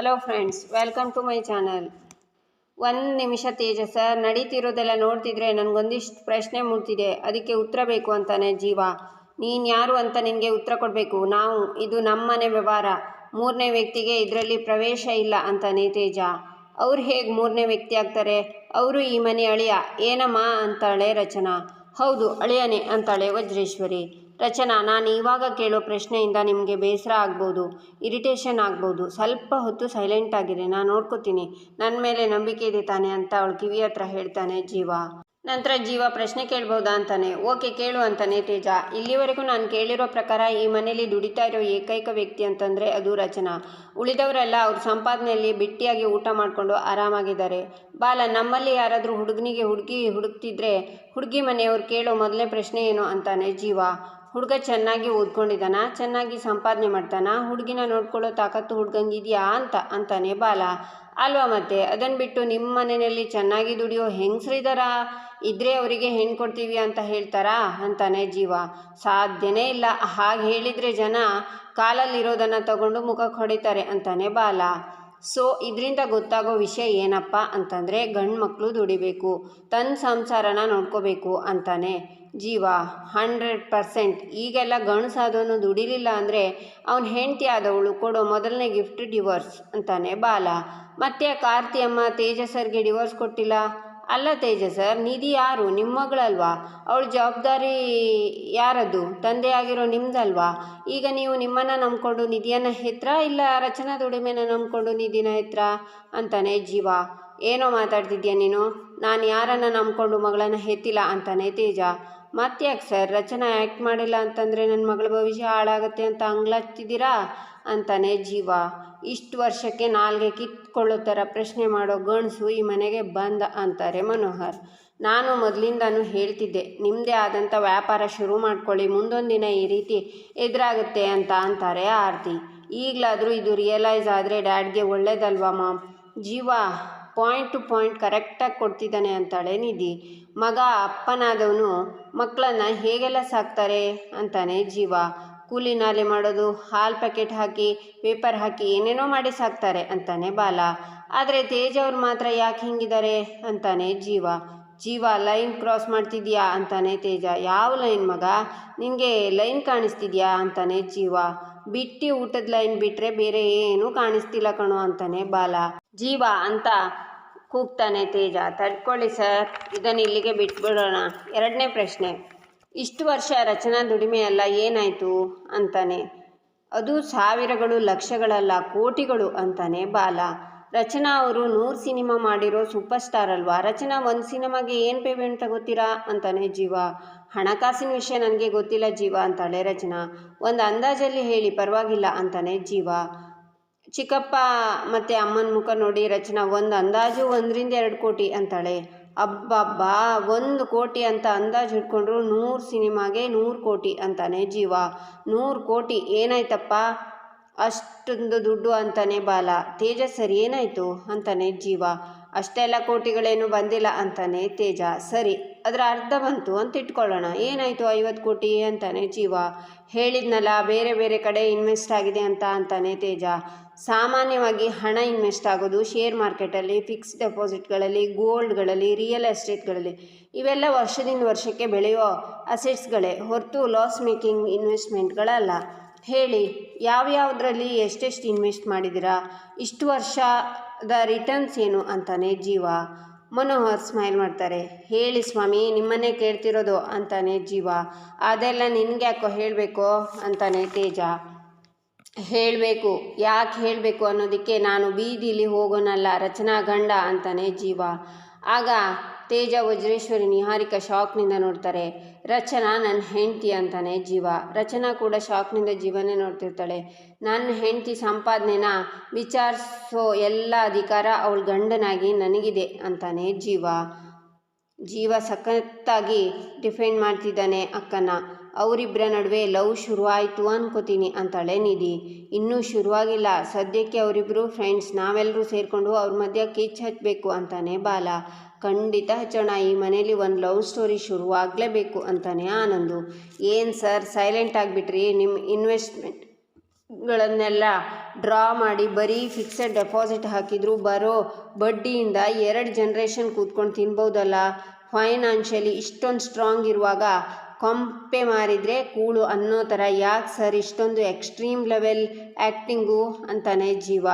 Hello friends welcome to my channel ಒಂದು ನಿಮಿಷ ತೇಜಸ್ಸ ನಡೀತಿರೋದೆಲ್ಲ ನೋಡ್ತಿದ್ರೆ ನನಗೊಂದಿಷ್ಟು ಪ್ರಶ್ನೆ ಮೂಡ್ತಿದೆ. ಅದಕ್ಕೆ ಉತ್ತರ ಬೇಕು ಅಂತಾನೆ ಜೀವ. ನೀನು ಯಾರು ಅಂತ ನಿನಗೆ ಉತ್ತರ ಕೊಡಬೇಕು? ನಾವು, ಇದು ನಮ್ಮನೆ ವ್ಯವಹಾರ. ಮೂರನೇ ವ್ಯಕ್ತಿಗೆ ಇದರಲ್ಲಿ ಪ್ರವೇಶ ಇಲ್ಲ ಅಂತಾನೆ ತೇಜ. ಅವ್ರು ಹೇಗೆ ಮೂರನೇ ವ್ಯಕ್ತಿ ಆಗ್ತಾರೆ? ಅವರು ಈ ಮನೆ ಅಳಿಯ. ಏನಮ್ಮ ಅಂತಾಳೆ ರಚನಾ. ಹೌದು, ಅಳಿಯನೇ ಅಂತಾಳೆ ವಜ್ರೇಶ್ವರಿ. ರಚನಾ, ನಾನು ಇವಾಗ ಕೇಳೋ ಪ್ರಶ್ನೆಯಿಂದ ನಿಮಗೆ ಬೇಸರ ಆಗ್ಬೋದು, ಇರಿಟೇಷನ್ ಆಗ್ಬೋದು. ಸ್ವಲ್ಪ ಹೊತ್ತು ಸೈಲೆಂಟ್ ಆಗಿದೆ ನಾನು ನೋಡ್ಕೋತೀನಿ. ನನ್ನ ಮೇಲೆ ನಂಬಿಕೆ ಇದೆ ತಾನೆ ಅಂತ ಅವಳು ಕಿವಿ ಹತ್ರ ಹೇಳ್ತಾನೆ ಜೀವ. ನಂತರ ಜೀವ ಪ್ರಶ್ನೆ ಕೇಳ್ಬೋದಾ ಅಂತಾನೆ. ಓಕೆ, ಕೇಳು ಅಂತಾನೆ ತೇಜ. ಇಲ್ಲಿವರೆಗೂ ನಾನು ಕೇಳಿರೋ ಪ್ರಕಾರ ಈ ಮನೆಯಲ್ಲಿ ದುಡಿತಾ ಇರೋ ಏಕೈಕ ವ್ಯಕ್ತಿ ಅಂತಂದರೆ ಅದು ರಚನಾ. ಉಳಿದವರೆಲ್ಲ ಅವ್ರ ಸಂಪಾದನೆಯಲ್ಲಿ ಬಿಟ್ಟಿಯಾಗಿ ಊಟ ಮಾಡಿಕೊಂಡು ಆರಾಮಾಗಿದ್ದಾರೆ. ಬಾಲ, ನಮ್ಮಲ್ಲಿ ಯಾರಾದರೂ ಹುಡುಗನಿಗೆ ಹುಡುಗಿ ಹುಡುಕ್ತಿದ್ರೆ ಹುಡುಗಿ ಮನೆಯವ್ರು ಕೇಳೋ ಮೊದಲನೇ ಪ್ರಶ್ನೆ ಏನು ಅಂತಾನೆ ಜೀವ. ಹುಡುಗ ಚೆನ್ನಾಗಿ ಓದ್ಕೊಂಡಿದ್ದಾನ? ಚೆನ್ನಾಗಿ ಸಂಪಾದನೆ ಮಾಡ್ತಾನ? ಹುಡುಗಿನ ನೋಡ್ಕೊಳ್ಳೋ ತಾಕತ್ತು ಹುಡ್ಗಂಗಿದೆಯಾ ಅಂತ, ಅಂತಾನೆ ಬಾಲ. ಅಲ್ವಾ ಮತ್ತೆ? ಅದನ್ನು ಬಿಟ್ಟು ನಿಮ್ಮ ಮನೆಯಲ್ಲಿ ಚೆನ್ನಾಗಿ ದುಡಿಯೋ ಹೆಂಗಸ್ರಿದಾರ ಇದ್ರೆ? ಅವರಿಗೆ ಹೆಣ್ಣು ಕೊಡ್ತೀವಿ ಅಂತ ಹೇಳ್ತಾರಾ? ಅಂತಾನೆ ಜೀವ. ಸಾಧ್ಯನೇ ಇಲ್ಲ. ಹಾಗೆ ಹೇಳಿದರೆ ಜನ ಕಾಲಲ್ಲಿರೋದನ್ನು ತಗೊಂಡು ಮುಖಕ್ಕೆ ಹೊಡಿತಾರೆ ಅಂತಾನೆ ಬಾಲ. ಸೊ, ಇದರಿಂದ ಗೊತ್ತಾಗೋ ವಿಷಯ ಏನಪ್ಪ ಅಂತಂದರೆ ಗಂಡು ಮಕ್ಕಳು ದುಡಿಬೇಕು. ತನ್ನ ಸಂಸಾರನ ನೋಡ್ಕೋಬೇಕು ಅಂತಾನೆ. ಜೀವ, ಹಂಡ್ರೆಡ್ ಪರ್ಸೆಂಟ್. ಈಗೆಲ್ಲ ಗಂಡಸಾದವನು ದುಡಿಲಿಲ್ಲ ಅಂದರೆ ಅವನ ಹೆಂಡತಿ ಆದವಳು ಕೊಡೋ ಮೊದಲನೇ ಗಿಫ್ಟ್ ಡಿವೋರ್ಸ್ ಅಂತಾನೆ ಬಾಲ. ಮತ್ತೆ ಕಾರ್ತಿ ಅಮ್ಮ ತೇಜಸ್ಸರ್ಗೆ ಸರ್ಗೆ ಡಿವೋರ್ಸ್ ಕೊಟ್ಟಿಲ್ಲ? ಅಲ್ಲ ತೇಜಸ್ಸರ್ ಸರ್, ನಿಧಿ ಯಾರು? ನಿಮ್ಮ ಮಗಳಲ್ವಾ? ಅವಳ ಜವಾಬ್ದಾರಿ ಯಾರದು? ತಂದೆ ಆಗಿರೋ ನಿಮ್ಮದಲ್ವಾ ಈಗ ನೀವು ನಿಮ್ಮನ್ನು ನಂಬ್ಕೊಂಡು ನಿಧಿಯನ್ನು ಹೆತ್ರ ಇಲ್ಲ ರಚನಾ ದುಡಿಮೆನ ನಂಬ್ಕೊಂಡು ನಿಧಿನ ಹೆತ್ರ ಅಂತಾನೆ ಜೀವ. ಏನೋ ಮಾತಾಡ್ತಿದ್ಯಾ ನೀನು? ನಾನು ಯಾರನ್ನು ನಂಬ್ಕೊಂಡು ಮಗಳನ್ನು ಹೆತ್ತಿಲ್ಲ ಅಂತಾನೆ ತೇಜ. ಮತ್ತ್ಯಾಕೆ ಸರ್? ರಚನೆ ಆ್ಯಕ್ಟ್ ಮಾಡಿಲ್ಲ ಅಂತಂದರೆ ನನ್ನ ಮಗಳ ಭವಿಷ್ಯ ಹಾಳಾಗತ್ತೆ ಅಂತ ಅಂಗ್ಲಾಚ್ತಿದ್ದೀರಾ ಅಂತಾನೆ ಜೀವ. ಇಷ್ಟು ವರ್ಷಕ್ಕೆ ನಾಲ್ಗೆ ಕಿತ್ಕೊಳ್ಳೋ ಥರ ಪ್ರಶ್ನೆ ಮಾಡೋ ಗಣಸು ಈ ಮನೆಗೆ ಬಂದ ಅಂತಾರೆ ಮನೋಹರ್. ನಾನು ಮೊದಲಿಂದನೂ ಹೇಳ್ತಿದ್ದೆ ನಿಮ್ಮದೇ ಆದಂಥ ವ್ಯಾಪಾರ ಶುರು ಮಾಡ್ಕೊಳ್ಳಿ, ಮುಂದೊಂದು ದಿನ ಈ ರೀತಿ ಎದುರಾಗುತ್ತೆ ಅಂತ ಅಂತಾರೆ ಆರತಿ. ಈಗಲಾದರೂ ಇದು ರಿಯಲೈಸ್ ಆದರೆ ಡ್ಯಾಡ್ಗೆ ಒಳ್ಳೇದಲ್ವಾ mom? Jeeva point to point ಕರೆಕ್ಟಾಗಿ ಕೊಡ್ತಿದ್ದಾನೆ ಅಂತಾಳೆ ನಿಧಿ. ಮಗ ಅಪ್ಪನಾದವನು ಮಕ್ಕಳನ್ನು ಹೇಗೆಲ್ಲ ಸಾಕ್ತಾರೆ ಅಂತಾನೆ ಜೀವ. ಕೂಲಿ ನಾಲೆ ಮಾಡೋದು, ಹಾಲು ಪ್ಯಾಕೆಟ್ ಹಾಕಿ, ಪೇಪರ್ ಹಾಕಿ, ಏನೇನೋ ಮಾಡಿ ಸಾಕ್ತಾರೆ ಅಂತಾನೆ ಬಾಲ. ಆದರೆ ತೇಜ್ ಅವ್ರು ಮಾತ್ರ ಯಾಕೆ ಹಿಂಗಿದ್ದಾರೆ ಅಂತಾನೆ ಜೀವ. ಜೀವ, ಲೈನ್ ಕ್ರಾಸ್ ಮಾಡ್ತಿದ್ಯಾ ಅಂತಾನೆ ತೇಜ. ಯಾವ ಲೈನ್ ಮಗ? ನಿನಗೆ ಲೈನ್ ಕಾಣಿಸ್ತಿದ್ಯಾ ಅಂತಾನೆ ಜೀವ. ಬಿಟ್ಟು ಊಟದ ಲೈನ್ ಬಿಟ್ಟರೆ ಬೇರೆ ಏನೂ ಕಾಣಿಸ್ತಿಲ್ಲ ಕಣೋ ಅಂತಾನೆ ಬಾಲ. ಜೀವ, ಅಂತ ಕೂಗ್ತಾನೆ ತೇಜ. ತಡ್ಕೊಳ್ಳಿ ಸರ್, ಇದನ್ನು ಇಲ್ಲಿಗೆ ಬಿಟ್ಬಿಡೋಣ. ಎರಡನೇ ಪ್ರಶ್ನೆ, ಇಷ್ಟು ವರ್ಷ ರಚನಾ ದುಡಿಮೆ ಅಲ್ಲ, ಏನಾಯಿತು? ಅಂತಾನೆ. ಅದು ಸಾವಿರಗಳು, ಲಕ್ಷಗಳಲ್ಲ, ಕೋಟಿಗಳು ಅಂತಾನೆ ಬಾಲ. ರಚನಾ ಅವರು ನೂರು ಸಿನಿಮಾ ಮಾಡಿರೋ ಸೂಪರ್ ಸ್ಟಾರ್ ಅಲ್ವಾ? ರಚನಾ, ಒಂದು ಸಿನಿಮಾಗೆ ಏನು ಪೇಮೆಂಟ್ ತಗೋತೀರಾ? ಅಂತಾನೆ ಜೀವ. ಹಣಕಾಸಿನ ವಿಷಯ ನನಗೆ ಗೊತ್ತಿಲ್ಲ ಜೀವ ಅಂತಾಳೆ ರಚನಾ. ಒಂದು ಅಂದಾಜಲ್ಲಿ ಹೇಳಿ, ಪರವಾಗಿಲ್ಲ ಅಂತಾನೆ ಜೀವ. ಚಿಕ್ಕಪ್ಪ ಮತ್ತು ಅಮ್ಮನ ಮುಖ ನೋಡಿ ರಚನಾ, ಒಂದು ಅಂದಾಜು ಒಂದರಿಂದ ಎರಡು ಕೋಟಿ ಅಂತಾಳೆ. ಅಬ್ಬಬ್ಬಾ ಒಂದು ಕೋಟಿ ಅಂತ ಅಂದಾಜು ಹಿಡ್ಕೊಂಡ್ರು ನೂರು ಸಿನಿಮಾಗೆ ನೂರು ಕೋಟಿ ಅಂತಾನೆ ಜೀವ. ನೂರು ಕೋಟಿ ಏನಾಯ್ತಪ್ಪ? ಅಷ್ಟೊಂದು ದುಡ್ಡು ಅಂತಾನೆ ಬಾಲ. ತೇಜ ಸರಿ ಏನಾಯಿತು? ಅಂತಾನೆ ಜೀವ. ಅಷ್ಟೆಲ್ಲ ಕೋಟಿಗಳೇನು ಬಂದಿಲ್ಲ ಅಂತಾನೆ ತೇಜ. ಸರಿ. ಅದರ ಅರ್ಧ ಬಂತು ಅಂತ ಇಟ್ಕೊಳ್ಳೋಣ. ಏನಾಯಿತು ಐವತ್ತು ಕೋಟಿ ಅಂತಾನೆ ಜೀವ. ಹೇಳಿದ್ನಲ್ಲ, ಬೇರೆ ಬೇರೆ ಕಡೆ ಇನ್ವೆಸ್ಟ್ ಆಗಿದೆ ಅಂತ ಅಂತಾನೆ ತೇಜ. ಸಾಮಾನ್ಯವಾಗಿ ಹಣ ಇನ್ವೆಸ್ಟ್ ಆಗೋದು ಶೇರ್ ಮಾರ್ಕೆಟಲ್ಲಿ, ಫಿಕ್ಸ್ ಡೆಪಾಸಿಟ್ಗಳಲ್ಲಿ, ಗೋಲ್ಡ್ಗಳಲ್ಲಿ, ರಿಯಲ್ ಎಸ್ಟೇಟ್ಗಳಲ್ಲಿ. ಇವೆಲ್ಲ ವರ್ಷದಿಂದ ವರ್ಷಕ್ಕೆ ಬೆಳೆಯೋ ಅಸೆಟ್ಸ್ಗಳೇ, ಹೊರತು ಲಾಸ್ ಮೇಕಿಂಗ್ ಇನ್ವೆಸ್ಟ್ಮೆಂಟ್ಗಳಲ್ಲ. ಹೇಳಿ, ಯಾವ್ಯಾವುದರಲ್ಲಿ ಎಷ್ಟೆಷ್ಟು ಇನ್ವೆಸ್ಟ್ ಮಾಡಿದಿರಾ ಇಷ್ಟು ವರ್ಷದ ರಿಟರ್ನ್ಸ್ ಏನು ಅಂತಾನೆ ಜೀವ. ಮನೋಹರ್ ಸ್ಮೈಲ್ ಮಾಡ್ತಾರೆ. ಹೇಳಿ ಸ್ವಾಮಿ, ನಿಮ್ಮನ್ನೇ ಕೇಳ್ತಿರೋದು ಅಂತಾನೆ ಜೀವ. ಅದೆಲ್ಲ ನಿನ್ಗೆ ಯಾಕೋ ಹೇಳಬೇಕು? ಅಂತಾನೆ ತೇಜ. ಹೇಳಬೇಕು. ಯಾಕೆ ಹೇಳಬೇಕು ಅನ್ನೋದಕ್ಕೆ ನಾನು ಬೀದಿಲಿ ಹೋಗೋನಲ್ಲ ರಚನಾ ಗಂಡ ಅಂತಾನೆ ಜೀವ. ಆಗ ತೇಜ ವಜ್ರೇಶ್ವರಿ ನಿಹಾರಿಕಾ ಶಾಕ್ನಿಂದ ನೋಡ್ತಾರೆ, ರಚನಾ ನನ್ನ ಹೆಂಡತಿ ಅಂತಾನೆ ಜೀವ. ರಚನಾ ಕೂಡ ಶಾಕ್ನಿಂದ ಜೀವನೇ ನೋಡ್ತಿರ್ತಾಳೆ. ನನ್ನ ಹೆಂಡತಿ ಸಂಪಾದನೆನ ವಿಚಾರಿಸೋ ಎಲ್ಲ ಅಧಿಕಾರ ಅವಳ ಗಂಡನಾಗಿ ನನಗಿದೆ ಅಂತಾನೆ ಜೀವ. ಜೀವ ಸಖತ್ತಾಗಿ ಡಿಫೆಂಡ್ ಮಾಡ್ತಿದ್ದಾನೆ ಅಕ್ಕನ. ಅವರಿಬ್ಬರ ನಡುವೆ ಲವ್ ಶುರುವಾಯಿತು ಅನ್ಕೋತೀನಿ ಅಂತಾಳೆ ನಿಧಿ. ಇನ್ನೂ ಶುರುವಾಗಿಲ್ಲ. ಸದ್ಯಕ್ಕೆ ಅವರಿಬ್ಬರು ಫ್ರೆಂಡ್ಸ್ ನಾವೆಲ್ಲರೂ ಸೇರಿಕೊಂಡು ಅವ್ರ ಮಧ್ಯ ಕಿಚ್ ಹಚ್ಚಬೇಕು ಅಂತಾನೆ ಬಾಲ. ಖಂಡಿತ ಹಚ್ಚೋಣ, ಈ ಮನೇಲಿ ಒಂದು ಲವ್ ಸ್ಟೋರಿ ಶುರುವಾಗಲೇಬೇಕು ಅಂತಾನೆ ಆನಂದು. ಏನು ಸರ್ ಸೈಲೆಂಟ್ ಆಗಿಬಿಟ್ರಿ. ನಿಮ್ಮ ಇನ್ವೆಸ್ಟ್ಮೆಂಟ್ ಗಳನ್ನೆಲ್ಲ ಡ್ರಾ ಮಾಡಿ ಬರೀ ಫಿಕ್ಸೆಡ್ ಡೆಪಾಸಿಟ್ ಹಾಕಿದ್ರು ಬರೋ ಬಡ್ಡಿಯಿಂದ ಎರಡು ಜನ್ರೇಷನ್ ಕೂತ್ಕೊಂಡು ತಿನ್ಬೋದಲ್ಲ? ಫೈನಾನ್ಷಿಯಲಿ ಇಷ್ಟೊಂದು ಸ್ಟ್ರಾಂಗ್ ಇರುವಾಗ ಕೊಂಪೆ ಮಾರಿದರೆ ಕೂಳು ಅನ್ನೋ ಥರ. ಯಾಕೆ ಸರ್? ಇಷ್ಟೊಂದು ಎಕ್ಸ್ಟ್ರೀಮ್ ಲೆವೆಲ್ ಆ್ಯಕ್ಟಿಂಗು ಅಂತಾನೆ ಜೀವ.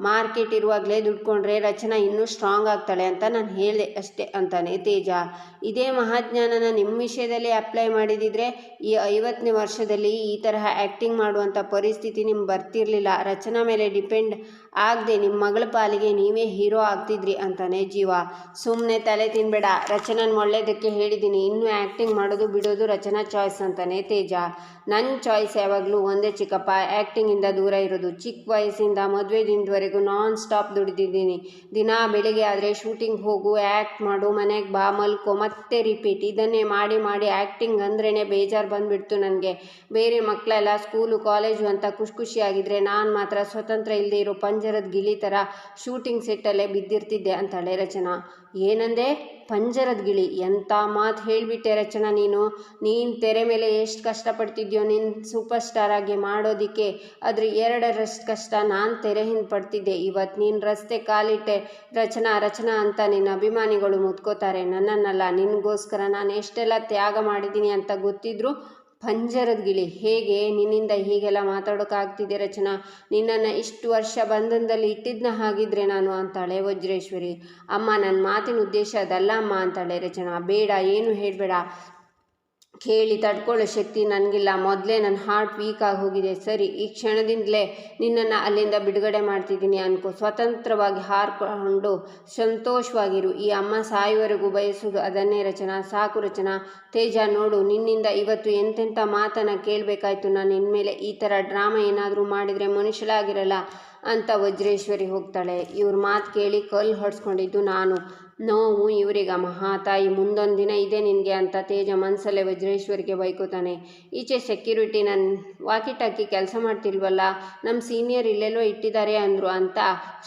ಮಾರ್ಕೆಟ್ ಇರುವಾಗಲೇ ದುಡ್ಕೊಂಡ್ರೆ ರಚನಾ ಇನ್ನೂ ಸ್ಟ್ರಾಂಗ್ ಆಗ್ತಾಳೆ ಅಂತ ನಾನು ಹೇಳಿದೆ ಅಷ್ಟೇ ಅಂತಾನೆ ತೇಜ. ಇದೇ ಮಹಾಜ್ಞಾನನ ನಿಮ್ಮ ವಿಷಯದಲ್ಲಿ ಅಪ್ಲೈ ಮಾಡಿದಿದ್ರೆ ಈ ಐವತ್ತನೇ ವರ್ಷದಲ್ಲಿ ಈ ತರಹ ಆ್ಯಕ್ಟಿಂಗ್ ಮಾಡುವಂಥ ಪರಿಸ್ಥಿತಿ ನಿಮ್ಗೆ ಬರ್ತಿರಲಿಲ್ಲ. ರಚನಾ ಮೇಲೆ ಡಿಪೆಂಡ್ ಆಗದೆ ನಿಮ್ಮ ಮಗಳ ಪಾಲಿಗೆ ನೀವೇ ಹೀರೋ ಆಗ್ತಿದ್ರಿ ಅಂತಾನೆ ಜೀವ. ಸುಮ್ಮನೆ ತಲೆ ತಿನ್ಬೇಡ. ರಚನನ್ ಒಳ್ಳೇದಕ್ಕೆ ಹೇಳಿದ್ದೀನಿ ಇನ್ನೂ ಆ್ಯಕ್ಟಿಂಗ್ ಮಾಡೋದು ಬಿಡೋದು ರಚನಾ ಚಾಯ್ಸ್ ಅಂತಾನೆ ತೇಜ. ನನ್ನ ಚಾಯ್ಸ್ ಯಾವಾಗಲೂ ಒಂದೇ ಚಿಕ್ಕಪ್ಪ. ಆ್ಯಕ್ಟಿಂಗಿಂದ ದೂರ ಇರೋದು. ಚಿಕ್ಕ ವಯಸ್ಸಿಂದ ಮದುವೆ ದಿನದವರೆಗೂ ನಾನ್ ಸ್ಟಾಪ್ ದುಡಿದಿದ್ದೀನಿ. ದಿನ ಬೆಳಿಗ್ಗೆ ಆದರೆ ಶೂಟಿಂಗ್ ಹೋಗು ಆ್ಯಕ್ಟ್ ಮಾಡು, ಮನೆಗೆ ಬಾ, ಮಲ್ಕೋ, ಮತ್ತೆ ರಿಪೀಟ್ ಇದನ್ನೇ ಮಾಡಿ ಮಾಡಿ ಆ್ಯಕ್ಟಿಂಗ್ ಅಂದ್ರೇ ಬೇಜಾರು ಬಂದುಬಿಡ್ತು ನನಗೆ. ಬೇರೆ ಮಕ್ಕಳೆಲ್ಲ ಸ್ಕೂಲು ಕಾಲೇಜು ಅಂತ ಖುಷಿ ಖುಷಿಯಾಗಿದ್ದರೆ ನಾನು ಮಾತ್ರ ಸ್ವತಂತ್ರ ಇಲ್ಲದೆ ಇರೋ ಪಂಜರದ ಗಿಳಿ ಥರ ಶೂಟಿಂಗ್ ಸೆಟ್ಟಲ್ಲೇ ಬಿದ್ದಿರ್ತಿದ್ದೆ ಅಂತಾಳೆ ರಚನಾ. ಏನಂದೆ? ಪಂಜರದ ಗಿಳಿ. ಎಂಥ ಮಾತು ಹೇಳಿಬಿಟ್ಟೆ ರಚನಾ ನೀನು? ನೀನು ತೆರೆ ಮೇಲೆ ಎಷ್ಟು ಕಷ್ಟಪಡ್ತಿದ್ಯೋ ನೀನು ಸೂಪರ್ ಸ್ಟಾರ್ ಆಗಿ ಮಾಡೋದಕ್ಕೆ, ಆದರೆ ಎರಡರಷ್ಟು ಕಷ್ಟ ನಾನು ತೆರೆ ಹಿಂದೆ ಪಡ್ತಿದ್ದೆ. ಇವತ್ತು ನೀನು ರಸ್ತೆ ಕಾಲಿಟ್ಟೆ ರಚನಾ ರಚನಾ ಅಂತ ನಿನ್ನ ಅಭಿಮಾನಿಗಳು ಮುತ್ಕೋತಾರೆ ನನ್ನನ್ನಲ್ಲ. ನಿನಗೋಸ್ಕರ ನಾನು ಎಷ್ಟೆಲ್ಲ ತ್ಯಾಗ ಮಾಡಿದ್ದೀನಿ ಅಂತ ಗೊತ್ತಿದ್ರು ಪಂಜರದ ಗಿಳಿ, ಹೇಗೆ ನಿನ್ನಿಂದ ಹೀಗೆಲ್ಲ ಮಾತಾಡೋಕ್ಕಾಗ್ತಿದೆ ರಚನಾ? ನಿನ್ನನ್ನು ಇಷ್ಟು ವರ್ಷ ಬಂಧನದಲ್ಲಿ ಇಟ್ಟಿದ್ನ ಹಾಗಿದ್ರೆ ನಾನು ಅಂತಾಳೆ ವಜ್ರೇಶ್ವರಿ. ಅಮ್ಮ ನನ್ನ ಮಾತಿನ ಉದ್ದೇಶ ಅದಲ್ಲ ಅಮ್ಮ ಅಂತಾಳೆ ರಚನಾ. ಬೇಡ, ಏನು ಹೇಳಬೇಡ. ಕೇಳಿ ತಡ್ಕೊಳ್ಳೋ ಶಕ್ತಿ ನನಗಿಲ್ಲ. ಮೊದಲೇ ನನ್ನ ಹಾರ್ಟ್ ವೀಕ್ ಆಗಿ ಹೋಗಿದೆ. ಸರಿ, ಈ ಕ್ಷಣದಿಂದಲೇ ನಿನ್ನನ್ನು ಅಲ್ಲಿಂದ ಬಿಡುಗಡೆ ಮಾಡ್ತಿದ್ದೀನಿ ಅನ್ಕೋ. ಸ್ವತಂತ್ರವಾಗಿ ಹಾರ್ಕೊಂಡು ಸಂತೋಷವಾಗಿರು. ಈ ಅಮ್ಮ ಸಾಯುವರೆಗೂ ಬಯಸೋದು ಅದನ್ನೇ ರಚನಾ. ಸಾಕು ರಚನಾ. ತೇಜ, ನೋಡು, ನಿನ್ನಿಂದ ಇವತ್ತು ಎಂತೆಂಥ ಮಾತನ್ನು ಕೇಳಬೇಕಾಯ್ತು. ನಾನು ಇನ್ಮೇಲೆ ಈ ಥರ ಡ್ರಾಮಾ ಏನಾದರೂ ಮಾಡಿದರೆ ಮನುಷ್ಯಳಾಗಿರಲ್ಲ ಅಂತ ವಜ್ರೇಶ್ವರಿ ಹೋಗ್ತಾಳೆ. ಇವ್ರ ಮಾತು ಕೇಳಿ ಕಲ್ಲು ಹೊಡ್ಸ್ಕೊಂಡಿದ್ದು ನಾನು. ನೋವು ಇವರಿಗ ಮಹಾತಾಯಿ, ಮುಂದೊಂದು ದಿನ ಇದೆ ನಿನಗೆ ಅಂತ ತೇಜ ಮನಸ್ಸಲ್ಲೇ ವಜ್ರೇಶ್ವರಿಗೆ ಬೈಕೋತಾನೆ. ಈಚೆ ಸೆಕ್ಯೂರಿಟಿ ನನ್ನ ವಾಕಿ ಟಾಕಿ ಕೆಲಸ ಮಾಡ್ತಿಲ್ವಲ್ಲ ನಮ್ಮ ಸೀನಿಯರ್ ಇಲ್ಲೆಲ್ಲೋ ಇಟ್ಟಿದ್ದಾರೆ ಅಂದರು ಅಂತ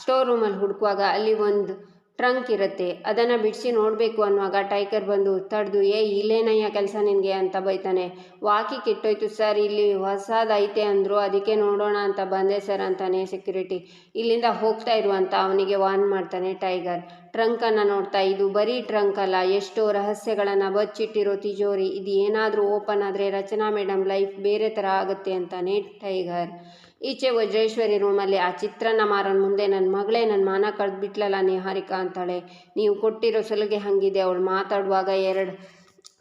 ಸ್ಟೋರ್ ರೂಮಲ್ಲಿ ಹುಡುಕುವಾಗ ಅಲ್ಲಿ ಒಂದು ಟ್ರಂಕ್ ಇರುತ್ತೆ. ಅದನ್ನು ಬಿಡಿಸಿ ನೋಡಬೇಕು ಅನ್ನುವಾಗ ಟೈಗರ್ ಬಂದು ತಡೆದು, ಏ, ಇಲ್ಲೇನಯ್ಯ ಕೆಲಸ ನಿನಗೆ? ಅಂತ ಬೈತಾನೆ. ವಾಕಿ ಕೆಟ್ಟೋಯ್ತು ಸರ್, ಇಲ್ಲಿ ಹೊಸದೈತೆ ಅಂದರು, ಅದಕ್ಕೆ ನೋಡೋಣ ಅಂತ ಬಂದೆ ಸರ್ ಅಂತಾನೆ ಸೆಕ್ಯೂರಿಟಿ ಇಲ್ಲಿಂದ ಹೋಗ್ತಾ ಇರುವಂತ ಅವನಿಗೆ ವಾರ್ನ್ ಮಾಡ್ತಾನೆ ಟೈಗರ್ ಟ್ರಂಕನ್ನು ನೋಡ್ತಾ, ಇದು ಬರೀ ಟ್ರಂಕ್ ಅಲ್ಲ, ಎಷ್ಟೋ ರಹಸ್ಯಗಳನ್ನು ಬಚ್ಚಿಟ್ಟಿರೋ ತಿಜೋರಿ. ಇದು ಏನಾದರೂ ಓಪನ್ ಆದರೆ ರಚನಾ ಮೇಡಮ್ ಲೈಫ್ ಬೇರೆ ಥರ ಆಗುತ್ತೆ ಅಂತಾನೆ ಟೈಗರ್ ಈಚೆ ವಜ್ರೇಶ್ವರಿ ರೂಮಲ್ಲಿ ಆ ಚಿತ್ರನ ಮಾರೋನ ಮುಂದೆ ನನ್ನ ಮಗಳೇ ನನ್ನ ಮಾನ ಕಳೆದ್ಬಿಟ್ಲಲ್ಲ ನಿಹಾರಿಕಾ ಅಂತಾಳೆ. ನೀವು ಕೊಟ್ಟಿರೋ ಸಲಿಗೆ ಹಾಗಿದೆ, ಅವಳು ಮಾತಾಡುವಾಗ ಎರಡು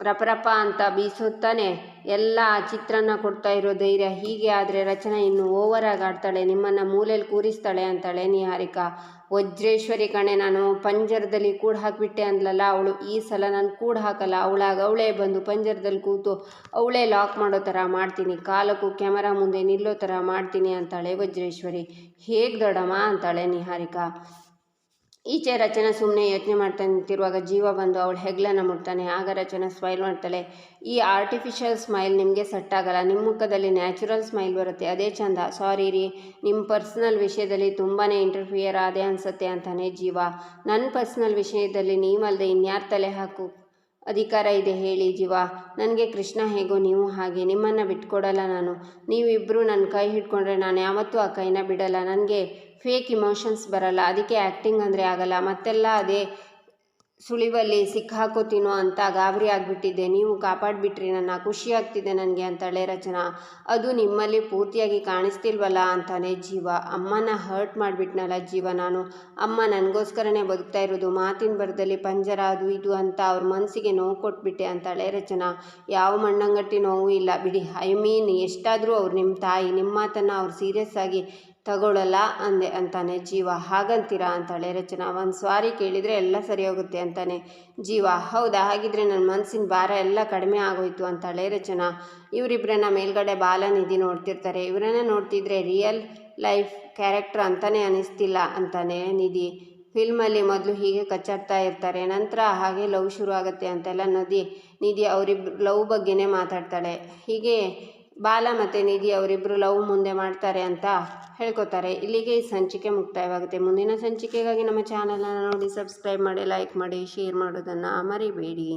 ರಪರಪ ಅಂತ ಬೀಸುತ್ತಾನೆ. ಎಲ್ಲ ಆ ಚಿತ್ರನ ಕೊಡ್ತಾ ಇರೋ ಧೈರ್ಯ ಹೀಗೆ ಆದರೆ ರಚನಾ ಇನ್ನು ಓವರಾಗಿ ಆಡ್ತಾಳೆ, ನಿಮ್ಮನ್ನು ಮೂಲೆಯಲ್ಲಿ ಕೂರಿಸ್ತಾಳೆ ಅಂತಾಳೆ ನಿಹಾರಿಕಾ ವಜ್ರೇಶ್ವರಿ ಕಣೆ, ನಾನು ಪಂಜರದಲ್ಲಿ ಕೂಡ ಹಾಕಿಬಿಟ್ಟೆ ಅಂದ್ಲಲ್ಲ, ಅವಳು ಈ ಸಲ ನಾನು ಕೂಡ ಹಾಕಲ್ಲ. ಅವಳಾಗ ಅವಳೇ ಬಂದು ಪಂಜರದಲ್ಲಿ ಕೂತು, ಅವಳೇ ಲಾಕ್ ಮಾಡೋ ಥರ ಮಾಡ್ತೀನಿ. ಕಾಲಕ್ಕೂ ಕ್ಯಾಮರಾ ಮುಂದೆ ನಿಲ್ಲೋ ಥರ ಮಾಡ್ತೀನಿ ಅಂತಾಳೆ ವಜ್ರೇಶ್ವರಿ. ಹೇಗೆ ದೊಡ್ಡಮ್ಮ ಅಂತಾಳೆ ನಿಹಾರಿಕಾ. ಈಚೆ ರಚನಾ ಸುಮ್ಮನೆ ಯೋಚನೆ ಮಾಡ್ತಾ ನಿಂತಿರುವಾಗ ಜೀವ ಬಂದು ಅವಳು ಹೆಗ್ಲನ್ನು ಮುಟ್ತಾನೆ. ಆಗ ರಚನ ಸ್ಮೈಲ್ ಮಾಡ್ತಾಳೆ. ಈ ಆರ್ಟಿಫಿಷಿಯಲ್ ಸ್ಮೈಲ್ ನಿಮಗೆ ಸೆಟ್ ಆಗಲ್ಲ. ನಿಮ್ಮ ಮುಖದಲ್ಲಿ ನ್ಯಾಚುರಲ್ ಸ್ಮೈಲ್ ಬರುತ್ತೆ. ಅದೇ ಚಂದ. ಸಾರಿ ರೀ ನಿಮ್ಮ ಪರ್ಸ್ನಲ್ ವಿಷಯದಲ್ಲಿ ತುಂಬಾ ಇಂಟರ್ಫಿಯರ್ ಆದೆ ಅನಿಸುತ್ತೆ ಅಂತಾನೆ ಜೀವ. ನನ್ನ ಪರ್ಸ್ನಲ್ ವಿಷಯದಲ್ಲಿ ನೀವಲ್ಲದೆ ಇನ್ಯಾರ ತಲೆ ಹಾಕು? ಅಧಿಕಾರ ಇದೆ ಹೇಳಿ ಜೀವ. ನನಗೆ ಕೃಷ್ಣ ಹೇಗೋ ನೀವು ಹಾಗೆ. ನಿಮ್ಮನ್ನು ಬಿಟ್ಕೊಡಲ್ಲ ನಾನು. ನೀವಿಬ್ಬರು ನನ್ನ ಕೈ ಹಿಡ್ಕೊಂಡ್ರೆ ನಾನು ಯಾವತ್ತೂ ಆ ಕೈನ ಬಿಡಲ್ಲ. ನನಗೆ ಫೇಕ್ ಇಮೋಷನ್ಸ್ ಬರಲ್ಲ. ಅದಕ್ಕೆ ಆ್ಯಕ್ಟಿಂಗ್ ಅಂದರೆ ಆಗಲ್ಲ. ಮತ್ತೆಲ್ಲ ಅದೇ ಸುಳಿವಲ್ಲಿ ಸಿಕ್ಕಾಕೋತೀನೋ ಅಂತ ಗಾಬರಿ ಆಗಿಬಿಟ್ಟಿದ್ದೆ. ನೀವು ಕಾಪಾಡಿಬಿಟ್ರಿ, ನನ್ನ ಖುಷಿ ಆಗ್ತಿದೆ ನನಗೆ ಅಂತಳೆ ರಚನಾ. ಅದು ನಿಮ್ಮಲ್ಲಿ ಪೂರ್ತಿಯಾಗಿ ಕಾಣಿಸ್ತಿಲ್ವಲ್ಲ ಅಂತಾನೆ ಜೀವ. ಅಮ್ಮನ ಹರ್ಟ್ ಮಾಡಿಬಿಟ್ನಲ್ಲ ಜೀವ ನಾನು. ಅಮ್ಮ ನನಗೋಸ್ಕರನೇ ಬದುಕ್ತಾ ಇರೋದು, ಮಾತಿನ ಬರದಲ್ಲಿ ಪಂಜರ, ಅದು ಇದು ಅಂತ ಅವ್ರ ಮನಸ್ಸಿಗೆ ನೋವು ಕೊಟ್ಬಿಟ್ಟೆ ಅಂತಾಳೆ ರಚನಾ. ಯಾವ ಮಣ್ಣಂಗಟ್ಟಿ ನೋವು ಇಲ್ಲ. ಬಿಡಿ ಐ ಮೀನ್ ಎಷ್ಟಾದರೂ ಅವ್ರು ನಿಮ್ಮ ತಾಯಿ ನಿಮ್ಮ ಮಾತನ್ನು ಅವ್ರು ಸೀರಿಯಸ್ ಆಗಿ ತಗೊಳ್ಳಲ್ಲ ಅಂದೆ ಅಂತಾನೆ. ಜೀವ ಹಾಗಂತೀರಾ ಅಂತಾಳೆ ರಚನಾ. ಒಂದು ಸ್ವಾರಿ ಕೇಳಿದರೆ ಎಲ್ಲ ಸರಿ ಹೋಗುತ್ತೆ ಅಂತಾನೆ. ಜೀವ, ಹೌದಾ? ಹಾಗಿದ್ರೆ ನನ್ನ ಮನಸ್ಸಿನ ಭಾರ ಎಲ್ಲ ಕಡಿಮೆ ಆಗೋಯ್ತು ಅಂತಾಳೆ ರಚನಾ. ಇವರಿಬ್ಬರನ್ನ ಮೇಲ್ಗಡೆ ಬಾಲನಿಧಿ ನೋಡ್ತಿರ್ತಾರೆ. ಇವರನ್ನ ನೋಡ್ತಿದ್ರೆ ರಿಯಲ್ ಲೈಫ್ ಕ್ಯಾರೆಕ್ಟರ್ ಅಂತಾನೆ ಅನಿಸ್ತಿಲ್ಲ ಅಂತಾನೆ ನಿಧಿ. ಫಿಲ್ಮಲ್ಲಿ ಮೊದಲು ಹೀಗೆ ಕಚ್ಚಾಡ್ತಾ ಇರ್ತಾರೆ. ನಂತರ ಹಾಗೆ ಲವ್ ಶುರು ಆಗುತ್ತೆ ಅಂತೆಲ್ಲ ನದಿ, ನಿಧಿ ಅವರಿಬ್ಬರು ಲವ್ ಬಗ್ಗೆನೇ ಮಾತಾಡ್ತಾಳೆ. ಹೀಗೆ ಬಾಲ ಮತ್ತು ನಿಧಿ ಅವರಿಬ್ಬರು ಲವ್ ಮುಂದೆ ಮಾಡ್ತಾರೆ ಅಂತ ಹೇಳ್ಕೊತಾರೆ. ಇಲ್ಲಿಗೆ ಈ ಸಂಚಿಕೆ ಮುಕ್ತಾಯವಾಗುತ್ತೆ. ಮುಂದಿನ ಸಂಚಿಕೆಗಾಗಿ ನಮ್ಮ ಚಾನಲನ್ನು ನೋಡಿ, ಸಬ್ಸ್ಕ್ರೈಬ್ ಮಾಡಿ, ಲೈಕ್ ಮಾಡಿ, ಶೇರ್ ಮಾಡೋದನ್ನು ಮರಿಬೇಡಿ.